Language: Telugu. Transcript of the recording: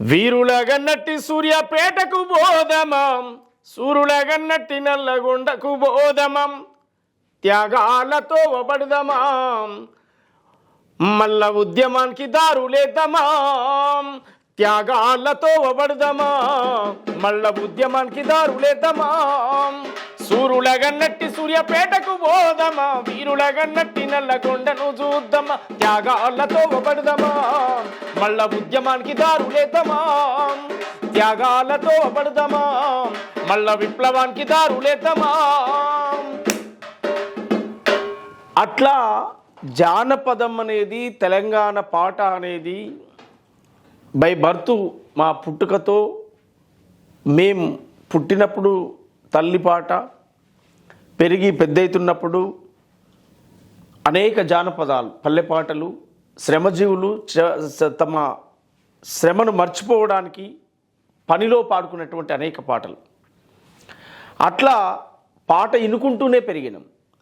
వీరులగన్నట్టి సూర్యపేటకు బోధమం సూరులగన్నట్టి నల్లగొండకు బోధమం త్యాగాలతో ఒబడదమాం మల్ల ఉద్యమానికి దారులేద్దామా. త్యాగాలతో ఒబడదమా మల్ల ఉద్యమానికి దారులేద్దామా సూరులగన్నట్టి సూర్యపేటకు పోదమా? వీరులగన్నట్టి నల్లగొండను చూద్దామా? త్యాగాలతో ఒబడదమా మల్ల ఉద్యమానికి దారులేద్దామా త్యాగాలతో ఒబడదమా మళ్ళ విప్లవానికి దారులేద్దామా అట్లా జానపదం అనేది తెలంగాణ పాట అనేది బై బర్త్ మా పుట్టుకతో మేం పుట్టినప్పుడు తల్లి పాట పెరిగి పెద్దయితున్నప్పుడు అనేక జానపదాలు పల్లె పాటలు శ్రమజీవులు చ- తమ శ్రమను మర్చిపోవడానికి పనిలో పాడుకున్నటువంటి అనేక పాటలు. అట్లా పాట ఇనుకుంటూనే పెరిగినాం.